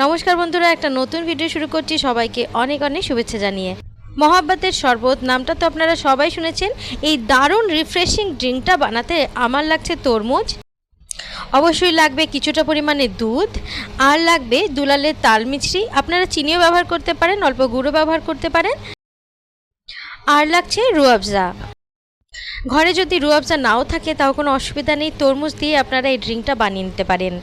নমস্কার বন্ধুরা, একটা নতুন ভিডিও শুরু করছি। সবাইকে অনেক অনেক শুভেচ্ছা জানিয়ে। মহাব্বাতের শরবত নামটা তো আপনারা সবাই শুনেছেন। এই দারুণ রিফ্রেশিং ড্রিঙ্কটা বানাতে আমার লাগছে তরমুজ। অবশ্যই লাগবে কিছুটা পরিমাণে দুধ, আর লাগবে দুলালের তাল মিছরি। আপনারা চিনিও ব্যবহার করতে পারেন, অল্প গুঁড়ো ব্যবহার করতে পারেন। আর লাগছে রুয়াবজা। ঘরে যদি রুয়াবজা নাও থাকে, তাও কোনো অসুবিধা নেই। তরমুজ দিয়ে আপনারা এই ড্রিঙ্কটা বানিয়ে নিতে পারেন।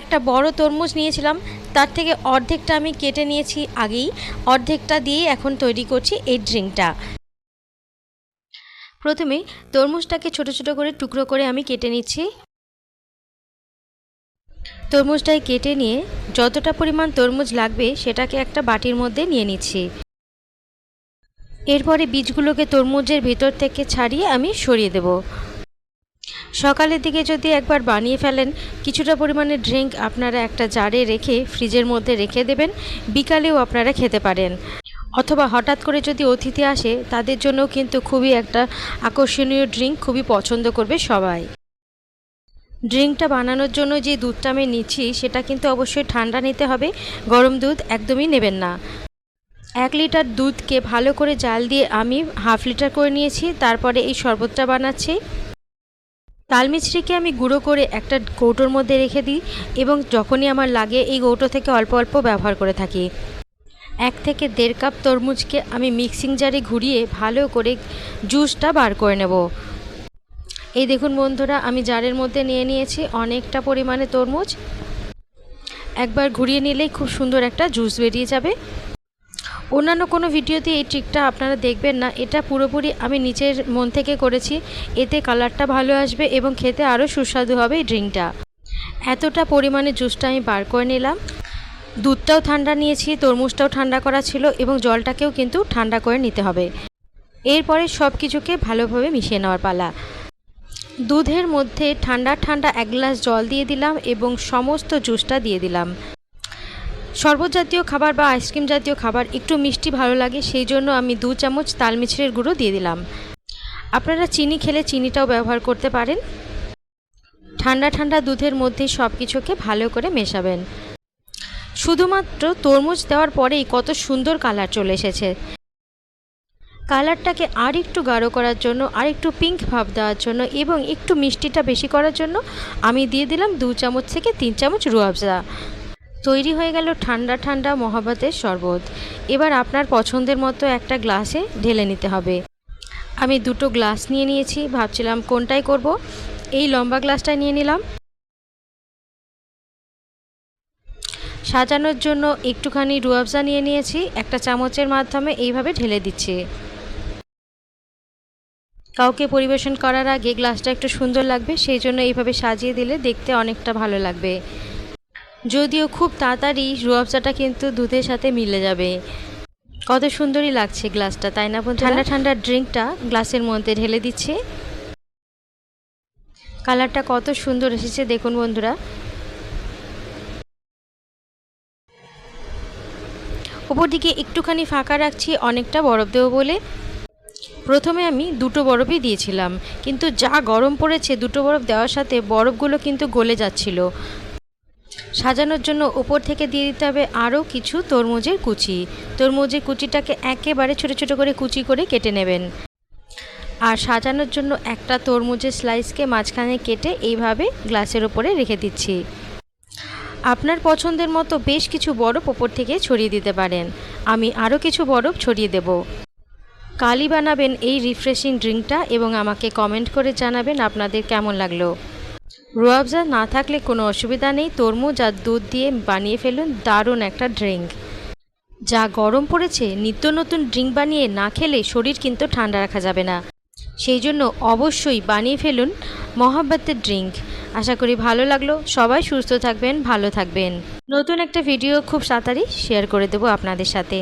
একটা বড় তরমুজ নিয়েছিলাম, তার থেকে অর্ধেকটা আমি কেটে নিয়েছি আগেই, অর্ধেকটা দিয়েই এখন তৈরি করছি এই ড্রিঙ্কটা। প্রথমে তরমুজটাকে ছোট ছোট করে টুকরো করে আমি কেটে নিচ্ছি। তরমুজটাই কেটে নিয়ে যতটা পরিমাণ তরমুজ লাগবে সেটাকে একটা বাটির মধ্যে নিয়ে নিচ্ছি। এরপরে বীজগুলোকে তরমুজের ভেতর থেকে ছাড়িয়ে আমি সরিয়ে দেব। সকালের দিকে যদি একবার বানিয়ে ফেলেন, কিছুটা পরিমাণে ড্রিঙ্ক আপনারা একটা জারে রেখে ফ্রিজের মধ্যে রেখে দেবেন, বিকালেও আপনারা খেতে পারেন। অথবা হঠাৎ করে যদি অতিথি আসে, তাদের জন্য কিন্তু খুবই একটা আকর্ষণীয় ড্রিঙ্ক খুবই পছন্দ করবে সবাই। ড্রিঙ্কটা বানানোর জন্য যে দুধটা আমি নিচ্ছি, সেটা কিন্তু অবশ্যই ঠান্ডা নিতে হবে, গরম দুধ একদমই নেবেন না। এক লিটার দুধকে ভালো করে জাল দিয়ে আমি হাফ লিটার করে নিয়েছি, তারপরে এই শরবতটা বানাচ্ছি। তালমিছরিকে আমি গুঁড়ো করে একটা কৌটোর মধ্যে রেখে দিই এবং যখনই আমার লাগে এই কৌটো থেকে অল্প অল্প ব্যবহার করে থাকি। এক থেকে দেড় কাপ তরমুজকে আমি মিক্সিং জারে ঘুরিয়ে ভালো করে জুসটা বার করে নেব। এই দেখুন বন্ধুরা, আমি জারের মধ্যে নিয়ে নিয়েছি অনেকটা পরিমাণে তরমুজ। একবার ঘুরিয়ে নিলেই খুব সুন্দর একটা জুস বেরিয়ে যাবে। অন্যান্য কোনো ভিডিওতে এই ট্রিকটা আপনারা দেখবেন না। এটা পুরোপুরি আমি নিচের মন থেকে করেছি। এতে কালারটা ভালো আসবে এবং খেতে আরও সুস্বাদু হবে এই ড্রিঙ্কটা এতটা পরিমাণে জুসটা আমি বার করে নিলাম। দুধটাও ঠান্ডা নিয়েছি, তরমুজটাও ঠান্ডা করা ছিল এবং জলটাকেও কিন্তু ঠান্ডা করে নিতে হবে। এরপরে সব কিছুকে ভালোভাবে মিশিয়ে নেওয়ার পালা। দুধের মধ্যে ঠান্ডা ঠান্ডা এক গ্লাস জল দিয়ে দিলাম এবং সমস্ত জুসটা দিয়ে দিলাম। শরবত জাতীয় খাবার বা আইসক্রিম জাতীয় খাবার একটু মিষ্টি ভালো লাগে, সেই জন্য আমি দু চামচ তাল মিছরির গুঁড়ো দিয়ে দিলাম। আপনারা চিনি খেলে চিনিটাও ব্যবহার করতে পারেন। ঠান্ডা ঠান্ডা দুধের মধ্যে সব কিছুকে ভালো করে মেশাবেন। শুধুমাত্র তরমুজ দেওয়ার পরেই কত সুন্দর কালার চলে এসেছে। কালারটাকে আর একটু গাঢ় করার জন্য আর একটু পিঙ্ক ভাব দেওয়ার জন্য এবং একটু মিষ্টিটা বেশি করার জন্য আমি দিয়ে দিলাম দু চামচ থেকে তিন চামচ রুয়াবজা। তৈরি হয়ে গেল ঠান্ডা ঠান্ডা মহাবাতের শরবত। এবার আপনার পছন্দের মতো একটা গ্লাসে ঢেলে নিতে হবে। আমি দুটো গ্লাস নিয়ে নিয়েছি, ভাবছিলাম কোনটাই করব। এই লম্বা গ্লাসটা নিয়ে নিলাম। সাজানোর জন্য একটুখানি রুয়াবজা নিয়ে নিয়েছি, একটা চামচের মাধ্যমে এইভাবে ঢেলে দিচ্ছে। কাউকে পরিবেশন করার আগে গ্লাসটা একটু সুন্দর লাগবে, সেই জন্য এইভাবে সাজিয়ে দিলে দেখতে অনেকটা ভালো লাগবে। যদিও খুব তাড়াতাড়ি রুয়াবজাটা কিন্তু দুধের সাথে মিলে যাবে। কত সুন্দরই লাগছে গ্লাসটা, তাই না বন্ধু ঠান্ডা ঠান্ডা ড্রিঙ্কটা গ্লাসের মধ্যে ঢেলে দিচ্ছে। কালারটা কত সুন্দর এসেছে, দেখুন বন্ধুরা। ওপর দিকে একটুখানি ফাঁকা রাখছি, অনেকটা বরফ দেবো বলে। প্রথমে আমি দুটো বরফই দিয়েছিলাম, কিন্তু যা গরম পড়েছে দুটো বরফ দেওয়ার সাথে বরফগুলো কিন্তু গলে যাচ্ছিল। সাজানোর জন্য ওপর থেকে দিয়ে দিতে হবে আরও কিছু তরমুজের কুচি। তরমুজের কুচিটাকে একেবারে ছোট ছোট করে কুচি করে কেটে নেবেন। আর সাজানোর জন্য একটা তরমুজের স্লাইসকে মাঝখানে কেটে এইভাবে গ্লাসের ওপরে রেখে দিচ্ছি। আপনার পছন্দের মতো বেশ কিছু বরফ ওপর থেকে ছড়িয়ে দিতে পারেন। আমি আরও কিছু বরফ ছড়িয়ে দেব। কালি বানাবেন এই রিফ্রেশিং ড্রিঙ্কটা এবং আমাকে কমেন্ট করে জানাবেন আপনাদের কেমন লাগল। রুয়াবজা না থাকলে কোনো অসুবিধা নেই। তরমুজ আর দুধ দিয়ে বানিয়ে ফেলুন দারুণ একটা ড্রিঙ্ক। যা গরম পড়েছে, নিত্য নতুন ড্রিঙ্ক বানিয়ে না খেলে শরীর কিন্তু ঠান্ডা রাখা যাবে না। সেই জন্য অবশ্যই বানিয়ে ফেলুন মহাব্বতের ড্রিঙ্ক। আশা করি ভালো লাগল। সবাই সুস্থ থাকবেন, ভালো থাকবেন। নতুন একটা ভিডিও খুব তাড়াতাড়ি শেয়ার করে দেবো আপনাদের সাথে।